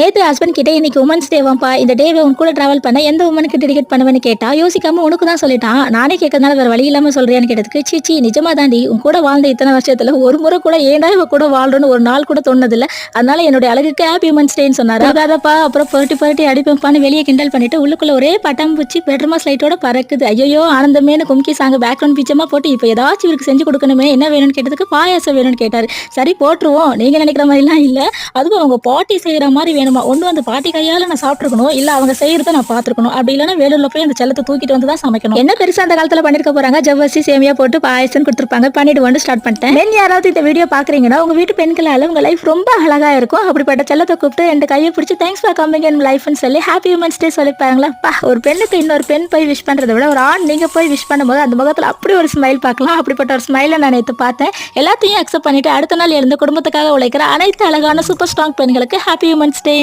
நேற்று ஹஸ்பண்ட் கிட்ட இன்னைக்கு உமன்ஸ் டேவாப்பா இந்த டேவை உன் கூட டிராவல் பண்ண எந்த உமனுக்கு டெடிகேட் பண்ணுவேன்னு கேட்டா யோசிக்காம உனக்கு தான் சொல்லிட்டான். நானே கேட்கறதுனால வேற வழி இல்லாம சொல்றியான்னு கேட்டதுக்கு சீச்சி நிஜமா தாண்டி உன் கூட வாழ்ந்த இத்தனை வருஷத்துல ஒரு முறை கூட ஏன்டா இவ கூட வாழ்றோன்னு ஒரு நாள் கூட தோணுதில்ல அதனால என்னுடைய அழகுக்கு ஹாப்பி உமன்ஸ் டேன்னு சொன்னாரு. அதாதப்பா அப்புறம் பரட்டி பரட்டி அடிப்பேன்ப்பான்னு வெளியே கிண்டல் பண்ணிட்டு உள்ளுக்குள்ள ஒரே பட்டாம்பூச்சி பெட்ரூமா ஸ்லைட்டோட பறக்குது. ஐயோ ஆனந்தமேனு கும்கி சாங்க பேக்ரவுண்ட் பிச்சமா போட்டு இப்போ ஏதாச்சும் இவருக்கு செஞ்சு கொடுக்கணுமே என்ன வேணும்னு கேட்டதுக்கு பாயாசம் வேணும்னு கேட்டாரு. சரி போட்டுருவோம். நீங்க நினைக்கிற மாதிரிலாம் இல்ல. அதுவும் அவங்க பாட்டி செய்யற மாதிரி வேணுமா. ஒண்ணு அந்த பாட்டி கையால நான் சாப்பிட்டுருக்கணும் இல்ல அவங்க செய்யறத நான் பார்த்துருக்கணும். அப்படி இல்லைன்னா வேலூர்ல போய் அந்த செல்லத்தை தூக்கிட்டு வந்து தான் சமைக்கணும். என்ன பெருசா அந்த காலத்துல பண்ணிருக்க போறாங்க? ஜவ்வரிசி சேமியா போட்டு பாயசம் கொடுத்துருப்பாங்க. பண்ணிட்டு வந்து ஸ்டார்ட் பண்ணிட்டேன். பெண் யாராவது இந்த வீடியோ பாக்குறீங்கன்னா உங்க வீட்டு பெண்களால உங்க லைஃப் ரொம்ப அழகா இருக்கும். அப்படிப்பட்ட செல்லத்தை கூப்பிட்டு ரெண்டு கையை பிடிச்சி தேங்க்ஸ் ஃபார் கம்மிங் இன் லைஃப்னு சொல்லி ஹாப்பி உமன்ஸ் டே சொல்லிப்பாங்களா பா ஒரு பெண்ணுக்கு இன்னொரு பெண் போய் விஷ் பண்றதை விட ஒரு ஆண் நீங்க போய் விஷ் பண்ணும்போது அந்த முகத்துல அப்படி ஒரு ஸ்மைல் பார்க்கலாம். அப்படிப்பட்ட ஒரு ஸ்மைலை நான் நேற்று பார்த்தேன். எல்லாத்தையும் அக்செப்ட் பண்ணிட்டு அடுத்த நாள் எழுந்து குடும்பத்துக்காக உழைக்கிற அனைத்து அழகான சூப்பர் ஸ்ட்ராங் பெண்களுக்கு ஹாப்பி உமன்ஸ் டே